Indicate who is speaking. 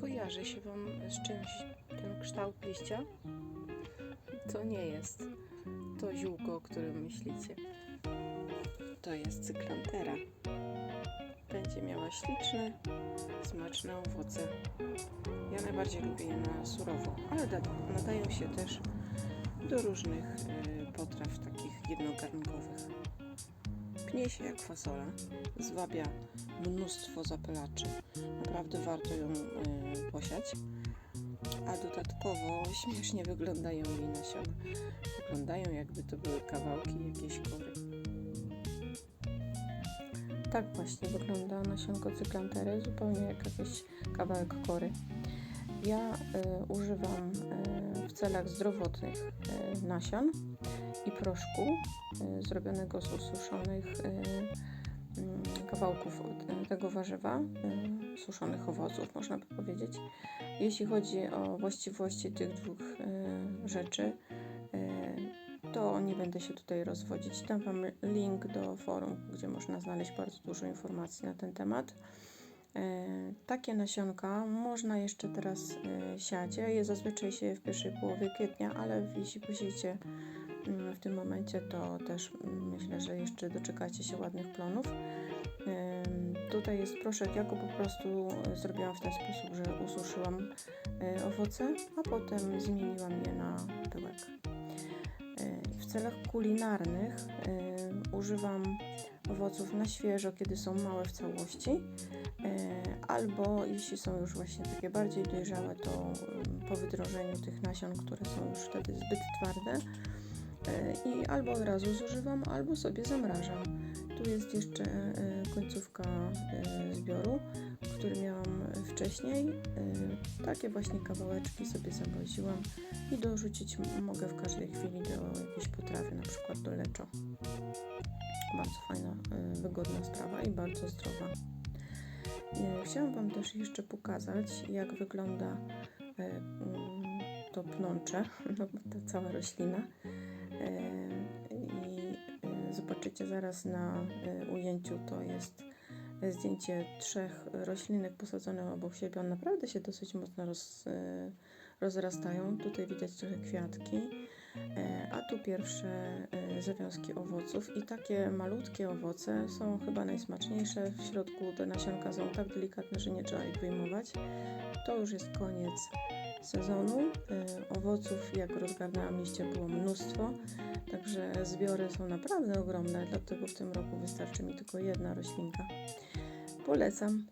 Speaker 1: Kojarzy się Wam z czymś ten kształt liścia? To nie jest to ziółko, o którym myślicie. To jest cyklantera. Będzie miała śliczne, smaczne owoce. Ja najbardziej lubię je na surowo, ale da- nadają się też do różnych y, potraw takich jednogarnkowych. Pnie się jak fasola, zwabia mnóstwo zapylaczy. Naprawdę warto ją y, posiać. A dodatkowo śmiesznie wyglądają jej nasiona. Wyglądają jakby to były kawałki jakiejś kory. Tak właśnie wygląda nasionko cyklantery, zupełnie jak jakiś kawałek kory. Ja y, używam y, w celach zdrowotnych y, nasion i proszku y, zrobionego z ususzonych y, mm, kawałków tego warzywa, suszonych owoców, można by powiedzieć. Jeśli chodzi o właściwości tych dwóch rzeczy, to nie będę się tutaj rozwodzić. Dam Wam link do forum, gdzie można znaleźć bardzo dużo informacji na ten temat. E, Takie nasionka można jeszcze teraz e, siać. Ja je zazwyczaj sieję w pierwszej połowie kwietnia, ale jeśli posiejecie mm, w tym momencie, to też mm, myślę, że jeszcze doczekacie się ładnych plonów. Em, Tutaj jest proszek, ja go po prostu e, zrobiłam w ten sposób, że ususzyłam e, owoce, a potem zmieniłam je na pyłek. E, W celach kulinarnych e, używam owoców na świeżo, kiedy są małe w całości, e, albo jeśli są już właśnie takie bardziej dojrzałe, to po wydrożeniu tych nasion, które są już wtedy zbyt twarde, e, i albo od razu zużywam, albo sobie zamrażam. Tu jest jeszcze e, końcówka zbioru, który miałam wcześniej. Takie właśnie kawałeczki sobie zamroziłam i dorzucić mogę w każdej chwili do jakiejś potrawy, na przykład do leczo. Bardzo fajna, e, wygodna sprawa i bardzo zdrowa. E, Chciałam Wam też jeszcze pokazać, jak wygląda e, mm, to pnącze, no, ta cała roślina. I zobaczycie zaraz na ujęciu, to jest zdjęcie trzech roślinek posadzonych obok siebie. One naprawdę się dosyć mocno roz, rozrastają. Tutaj widać trochę kwiatki, a tu pierwsze e, zawiązki owoców. I takie malutkie owoce są chyba najsmaczniejsze. W środku te nasionka są tak delikatne, że nie trzeba ich wyjmować. To już jest koniec sezonu. E, Owoców, jak rozgarnęłam liście, było mnóstwo, także zbiory są naprawdę ogromne, dlatego w tym roku wystarczy mi tylko jedna roślinka. Polecam.